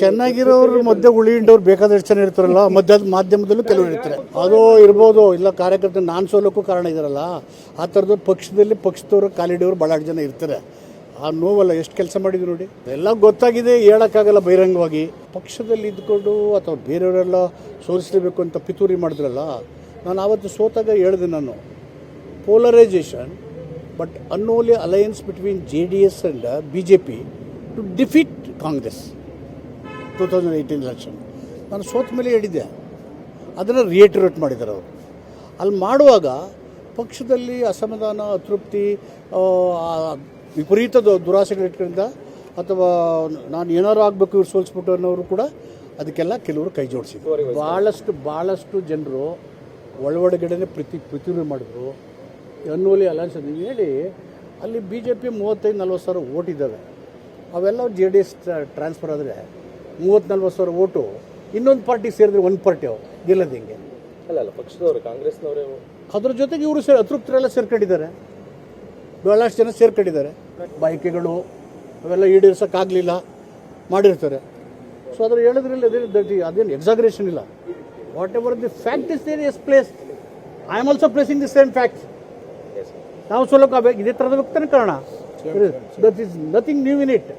ಚೆನ್ನಾಗಿರೋರು ಮಧ್ಯೆ ಉಳಿಂಡವ್ರು ಬೇಕಾದಷ್ಟು ಜನ ಇರ್ತಾರಲ್ಲ ಮಧ್ಯ ಮಾಧ್ಯಮದಲ್ಲೂ ಕೆಲವರು ಇರ್ತಾರೆ. ಅದು ಇರ್ಬೋದು ಇಲ್ಲ ಕಾರ್ಯಕರ್ತರು ನಾನು ಸೋಲೋಕ್ಕೂ ಕಾರಣ ಇದಾರಲ್ಲ ಆ ಥರದ್ದು ಪಕ್ಷದಲ್ಲಿ ಪಕ್ಷದವರು ಕಾಲಿಡಿಯವರು ಭಾಳ ಜನ ಇರ್ತಾರೆ. ಆ ನೋವಲ್ಲ ಎಷ್ಟು ಕೆಲಸ ಮಾಡಿದ್ರು ನೋಡಿ. ಎಲ್ಲ ಗೊತ್ತಾಗಿದೆ ಹೇಳೋಕ್ಕಾಗಲ್ಲ ಬಹಿರಂಗವಾಗಿ. ಪಕ್ಷದಲ್ಲಿ ಇದ್ಕೊಂಡು ಅಥವಾ ಬೇರೆಯವರೆಲ್ಲ ಸೋಲಿಸಲೇಬೇಕು ಅಂತ ಪಿತೂರಿ ಮಾಡಿದ್ರಲ್ಲ ನಾನು ಆವತ್ತು ಸೋತಾಗ ಹೇಳಿದೆ ನಾನು. Polarization but only alliance between J D S and B J P to defeat Congress two thousand eighteen election ನಾನು ಸೋತ ಮೇಲೆ ಹೇಳಿದ್ದೆ. ಅದನ್ನು ರಿಯೇಟ್ರೇಟ್ ಮಾಡಿದ್ದಾರೆ ಅವರು. ಅಲ್ಲಿ ಮಾಡುವಾಗ ಪಕ್ಷದಲ್ಲಿ ಅಸಮಾಧಾನ, ಅತೃಪ್ತಿ ವಿಪರೀತ ದುರಾಸೆಗಳಿಟ್ರಿಂದ ಅಥವಾ ನಾನು ಏನಾರು ಆಗಬೇಕು ಇವ್ರು ಸೋಲಿಸ್ಬಿಟ್ಟು ಅನ್ನೋರು ಕೂಡ ಅದಕ್ಕೆಲ್ಲ ಕೆಲವರು ಕೈ ಜೋಡಿಸಿದ್ರು. ಭಾಳಷ್ಟು ಭಾಳಷ್ಟು ಜನರು ಒಳಗಡೆನೆ ಪ್ರತಿ ಪ್ರತಿಭೆ ಮಾಡಿದ್ರು. ಅನ್ನೋಲಿ ಅಲಯನ್ಸ್ ನೀವು ಹೇಳಿ, ಅಲ್ಲಿ ಬಿ ಜೆ ಪಿ ಮೂವತ್ತೈದು, ನಲ್ವತ್ತು ಸಾವಿರ ಓಟ್ ಇದ್ದಾವೆ. ಅವೆಲ್ಲ ಜೆ ಡಿ ಎಸ್ ಟ್ರಾನ್ಸ್ಫರ್ ಆದರೆ ಮೂವತ್ತು ನಲ್ವತ್ತು ಸಾವಿರ ಓಟು ಇನ್ನೊಂದು ಪಾರ್ಟಿ ಸೇರಿದ್ರೆ ಒಂದು ಪಾರ್ಟಿ ಅವು ಗೆಲ್ಲದ ಹಿಂಗೆ? ಅಲ್ಲ ಅಲ್ಲ ಪಕ್ಷದವರು ಕಾಂಗ್ರೆಸ್ನವರೇ ಅದ್ರ ಜೊತೆಗೆ ಇವರು ಸೇ ಅತೃಪ್ತರೆಲ್ಲ ಸೇರ್ಕೊಂಡಿದ್ದಾರೆ. ಭಾಳಷ್ಟು ಜನ ಸೇರ್ಕೊಂಡಿದ್ದಾರೆ. ಬೈಕೆಗಳು ಅವೆಲ್ಲ ಈಡೇರ್ಸೋಕ್ಕಾಗಲಿಲ್ಲ ಮಾಡಿರ್ತಾರೆ. ಸೊ ಅದ್ರ ಹೇಳಿದ್ರಲ್ಲಿ ಅದೇ ದಟ್ ಅದೇನು ಎಕ್ಸಾಗ್ರೇಷನ್ ಇಲ್ಲ. Whatever the fact is there as place I am also placing the same fact ನಾವು ಸೋಲೋಕ್ಕಾಗಬೇಕು ಇದೇ ಥರದ ವ್ಯಕ್ತನೇ ಕಾರಣ. That is nothing new in it